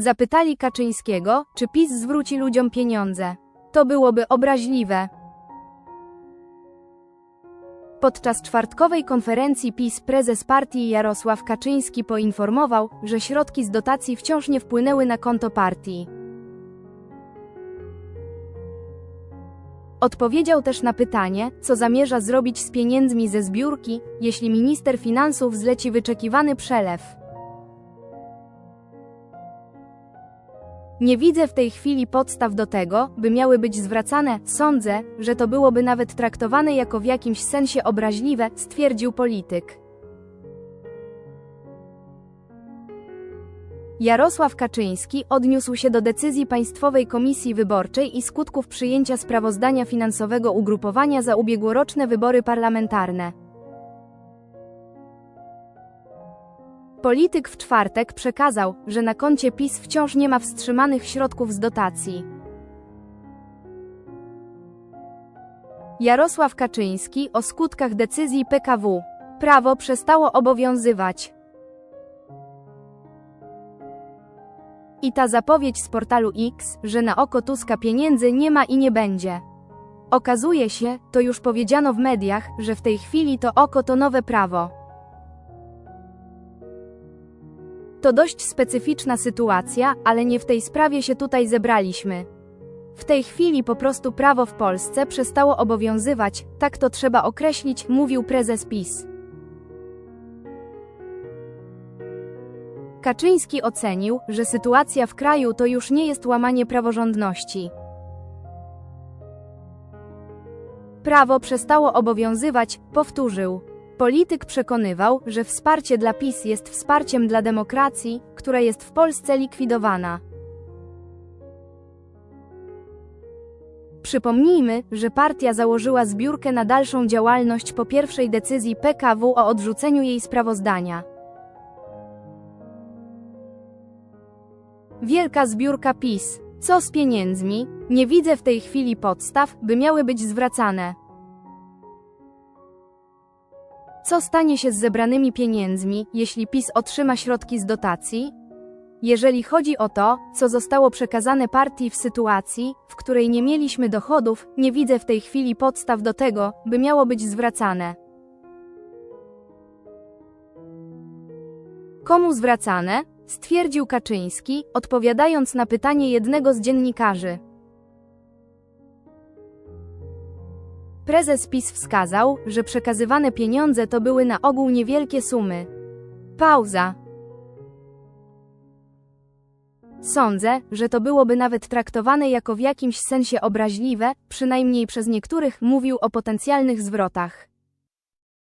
Zapytali Kaczyńskiego, czy PiS zwróci ludziom pieniądze. To byłoby obraźliwe. Podczas czwartkowej konferencji PiS prezes partii Jarosław Kaczyński poinformował, że środki z dotacji wciąż nie wpłynęły na konto partii. Odpowiedział też na pytanie, co zamierza zrobić z pieniędzmi ze zbiórki, jeśli minister finansów zleci wyczekiwany przelew. Nie widzę w tej chwili podstaw do tego, by miały być zwracane, sądzę, że to byłoby nawet traktowane jako w jakimś sensie obraźliwe, stwierdził polityk. Jarosław Kaczyński odniósł się do decyzji Państwowej Komisji Wyborczej i skutków przyjęcia sprawozdania finansowego ugrupowania za ubiegłoroczne wybory parlamentarne. Polityk w czwartek przekazał, że na koncie PiS wciąż nie ma wstrzymanych środków z dotacji. Jarosław Kaczyński o skutkach decyzji PKW. Prawo przestało obowiązywać. I ta zapowiedź z portalu X, że na oko Tuska pieniędzy nie ma i nie będzie. Okazuje się, to już powiedziano w mediach, że w tej chwili to oko to nowe prawo. To dość specyficzna sytuacja, ale nie w tej sprawie się tutaj zebraliśmy. W tej chwili po prostu prawo w Polsce przestało obowiązywać, tak to trzeba określić, mówił prezes PiS. Kaczyński ocenił, że sytuacja w kraju to już nie jest łamanie praworządności. Prawo przestało obowiązywać, powtórzył. Polityk przekonywał, że wsparcie dla PiS jest wsparciem dla demokracji, która jest w Polsce likwidowana. Przypomnijmy, że partia założyła zbiórkę na dalszą działalność po pierwszej decyzji PKW o odrzuceniu jej sprawozdania. Wielka zbiórka PiS. Co z pieniędzmi? Nie widzę w tej chwili podstaw, by miały być zwracane. Co stanie się z zebranymi pieniędzmi, jeśli PiS otrzyma środki z dotacji? Jeżeli chodzi o to, co zostało przekazane partii w sytuacji, w której nie mieliśmy dochodów, nie widzę w tej chwili podstaw do tego, by miało być zwracane. Komu zwracane? stwierdził Kaczyński, odpowiadając na pytanie jednego z dziennikarzy. Prezes PiS wskazał, że przekazywane pieniądze to były na ogół niewielkie sumy. Pauza. Sądzę, że to byłoby nawet traktowane jako w jakimś sensie obraźliwe, przynajmniej przez niektórych mówił o potencjalnych zwrotach.